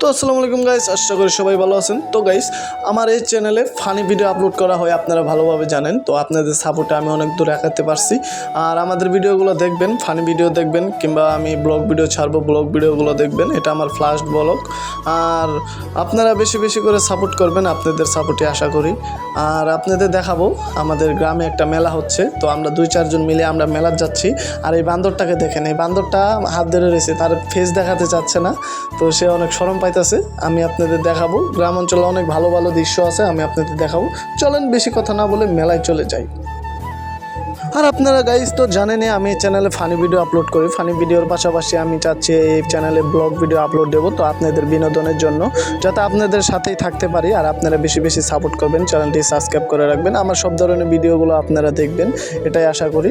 তো আসসালামু আলাইকুম গাইস আশা করি সবাই ভালো আছেন। তো গাইস আমার এই চ্যানেলে ফানি ভিডিও আপলোড করা হয়, আপনারা ভালোভাবে জানেন। তো আপনাদের সাপোর্টে আমি অনেক দূর একাতে পারছি। আর আমাদের ভিডিওগুলো দেখবেন ফানি ভিডিও দেখবেন, কিংবা আমি ব্লগ ভিডিও ছাড়বো ব্লগ ভিডিওগুলো দেখবেন, এটা আমার ফার্স্ট ব্লগ আর আপনারা বেশি বেশি করে সাপোর্ট করবেন, আপনাদের সাপোর্টে আশা করি। আর আপনাদের দেখাবো, আমাদের গ্রামে একটা মেলা হচ্ছে, তো আমরা দুই চারজন মিলে আমরা মেলার যাচ্ছি। আর এই বান্দরটাকে দেখেন, এই বান্দরটা হাত ধরে রয়েছে, তার ফেস দেখাতে চাচ্ছে না, তো সে অনেক সরম পাইতেছে আমি আপনাদের দেখাবো। গ্রাম অঞ্চলে অনেক ভালো ভালো দৃশ্য আছে, আমি আপনাদের দেখাবো। চলেন বেশি কথা না বলে মেলায় চলে যাই। আর আপনারা গাইজ তো জানেনই, আমি এই চ্যানেলে ফানি ভিডিও আপলোড করি। ফানি ভিডিওর পাশাপাশি আমি চাচ্ছি এই চ্যানেলে ব্লগ ভিডিও আপলোড দেবো, তো আপনাদের বিনোদনের জন্য। যাতে আপনাদের সাথেই থাকতে পারি, আর আপনারা বেশি বেশি সাপোর্ট করবেন। চ্যানেলটি সাবস্ক্রাইব করে রাখবেন। আমার সব ধরনের ভিডিওগুলো আপনারা দেখবেন, এটাই আশা করি।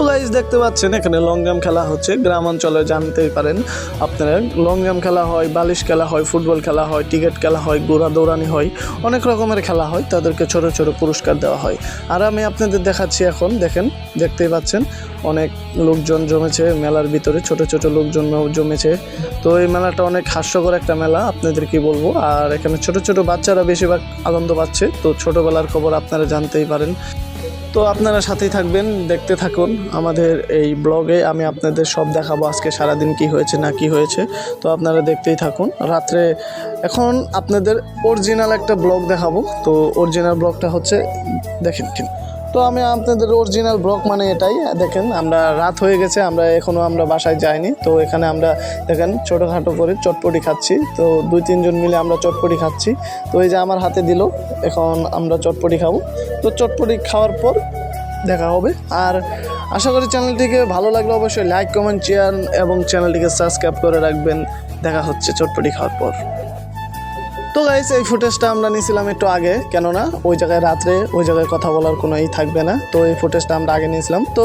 তো গাইজ দেখতে পাচ্ছেন, এখানে লং জাম্প খেলা হচ্ছে। গ্রাম অঞ্চলে জানতেই পারেন আপনারা। লং জাম্প খেলা হয়, বালিশ খেলা হয়, ফুটবল খেলা হয়, টিকিট খেলা হয় গোড়া দৌড়ানি হয়, অনেক রকমের খেলা হয়, তাদেরকে ছোট ছোট পুরস্কার দেওয়া হয়। আর আমি আপনাদের দেখাচ্ছি এখন, দেখেন, দেখতেই পাচ্ছেন, অনেক লোকজন জমেছে মেলার ভিতরে, ছোট ছোট লোকজন জমেছে। তো এই মেলাটা অনেক হাস্যকর একটা মেলা, আপনাদের কি বলব? আর এখানে ছোট ছোট বাচ্চারা বেশিরভাগ আনন্দ পাচ্ছে, তো ছোটবেলার খবর আপনারা জানতেই পারেন। তো আপনারা সাথেই থাকবেন, দেখতে থাকুন। আমাদের এই ব্লগে আমি আপনাদের সব দেখাবো আজকে সারাদিন কি হয়েছে, না কি হয়েছে। তো আপনারা দেখতেই থাকুন। রাত্রে এখন আপনাদের অরিজিনাল একটা ব্লগ দেখাবো। তো অরিজিনাল ব্লগটা হচ্ছে, দেখেন তো আমি আপনাদের অরিজিনাল ব্লগ মানে এটাই, দেখেন আমরা রাত হয়ে গেছে, আমরা এখনও আমরা বাসায় যাইনি। তো এখানে আমরা দেখেন ছোটোখাটো করে চটপটি খাচ্ছি। তো দুই তিনজন মিলে আমরা চটপটি খাচ্ছি। তো এই যে আমার হাতে দিল, এখন আমরা চটপটি খাব। তো চটপটি খাওয়ার পর দেখা হবে। আর আশা করি চ্যানেলটিকে ভালো লাগলে অবশ্যই লাইক কমেন্ট শেয়ার এবং চ্যানেলটিকে সাবস্ক্রাইব করে রাখবেন। দেখা হচ্ছে চটপটি খাওয়ার পর। তো গাইস এই ফুটেজটা আমরা নিয়েছিলাম একটু আগে, কেননা ওই জায়গায় রাত্রে ওই জায়গায় কথা বলার কোনো ই থাকবে না। তো এই ফুটেজটা আমরা আগে নিয়েছিলাম। তো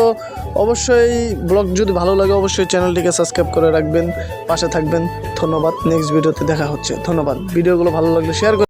অবশ্যই ব্লগ যদি ভালো লাগে, অবশ্যই চ্যানেলটিকে সাবস্ক্রাইব করে রাখবেন, পাশে থাকবেন। ধন্যবাদ নেক্সট ভিডিওতে দেখা হচ্ছে। ধন্যবাদ। ভিডিওগুলো ভালো লাগলে শেয়ার